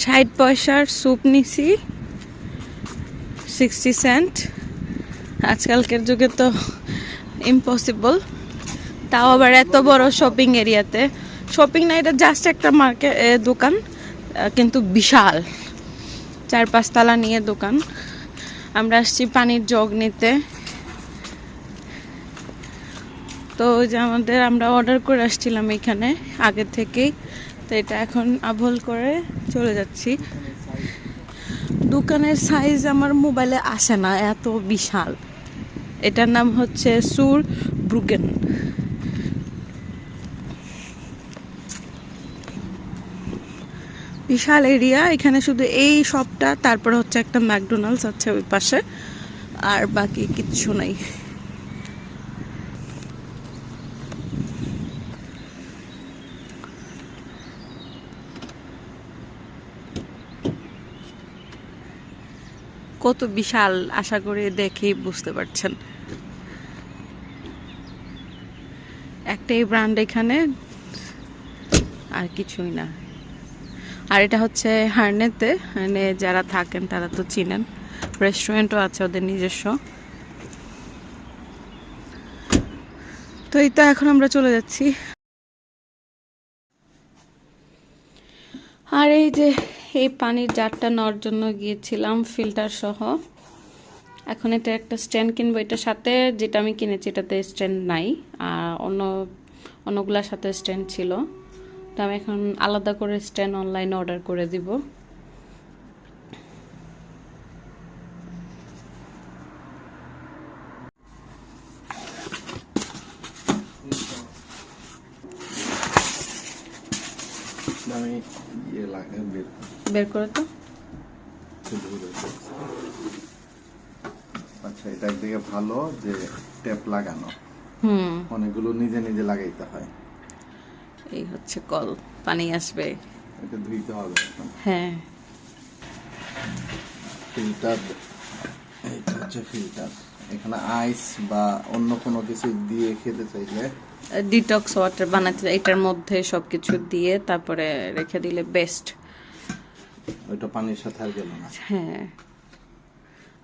ষাট পয়সার স্যুপ নিছি সিক্সটি সেন্ট আজকালকের যুগে তো ইম্পসিবল তাও আবার এত বড় শপিং এরিয়াতে। শপিং না, এটা জাস্ট একটা মার্কেট দোকান কিন্তু বিশাল। চার পাঁচতলা নিয়ে দোকান। আমরা আসছি পানির জগ নিতে। তো যে আমাদের, আমরা অর্ডার করে আসছিলাম এখানে, আগে থেকেই। তো এটা এখন আভল করে চলে যাচ্ছি। দোকানের সাইজ আমার মোবাইলে আসে না, এত বিশাল। এটার নাম হচ্ছে সুর ব্রুগেন। বিশাল এরিয়া এখানে শুধু এই শপটা তারপরে হচ্ছে একটা ম্যাকডোনাল্ডস আছে ওই পাশে, আর বাকি কিচ্ছু নাই। কত বিশাল আশা করে দেখে বুঝতে পারছেন। একটাই ব্র্যান্ড এখানে, আর কিছুই না। আর এটা হচ্ছে হার্নেতে মানে যারা থাকেন তারা তো চিনেন। রেস্টুরেন্টও আছে ওদের নিজস্ব। তো এই তো এখন আমরা চলে যাচ্ছি। আর এই যে এই পানির জারটা নেওয়ার জন্য গিয়েছিলাম ফিল্টার সহ। এখন এটা একটা স্ট্যান্ড কিনবো এটার সাথে যেটা আমি কিনেছি, এটাতে স্ট্যান্ড নাই, আর অন্য, অন্যগুলোর সাথে স্ট্যান্ড ছিল। তো আমি এখন আলাদা করে স্ট্যান্ড অনলাইনে অর্ডার করে দিব। আমি ইয়ে লাগে, বের বের করে তো। আচ্ছা এটা একদিকে ভালো যে টেপ লাগানো। হুম। অনেকগুলো নিজে নিজে লাগাইতে হয়। এই হচ্ছে কল পানি আসবে। এটা ধুইতে হবে হ্যাঁ। ফিল্টার এইটা হচ্ছে ফিল্টার। এখানে আইস বা অন্য কোনো কিছু দিয়ে খেতে চাইলে ডিটক্স ওয়াটার বানাতে এটার মধ্যে সবকিছু দিয়ে তারপরে রেখে দিলে বেস্ট ওইটা পানির সাথে আর গেল না। হ্যাঁ।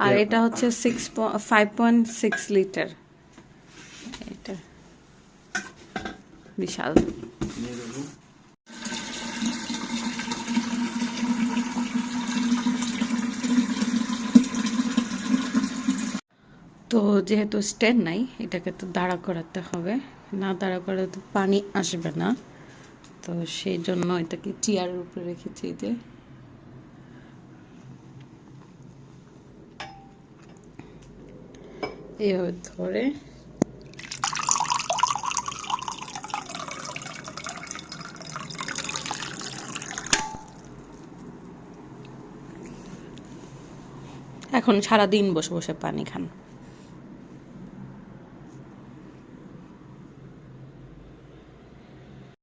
আর এটা হচ্ছে six five point six litre এটা বিশাল। তো যেহেতু স্ট্যান্ড নাই, এটাকে তো দাঁড়া করাতে হবে। না দাঁড়া করালে তো পানি আসবে না। তো সেই জন্য এটাকে চেয়ারের উপরে রেখেছি যে। এইভাবে ধরে। এখন সারাদিন বসে বসে পানি খান।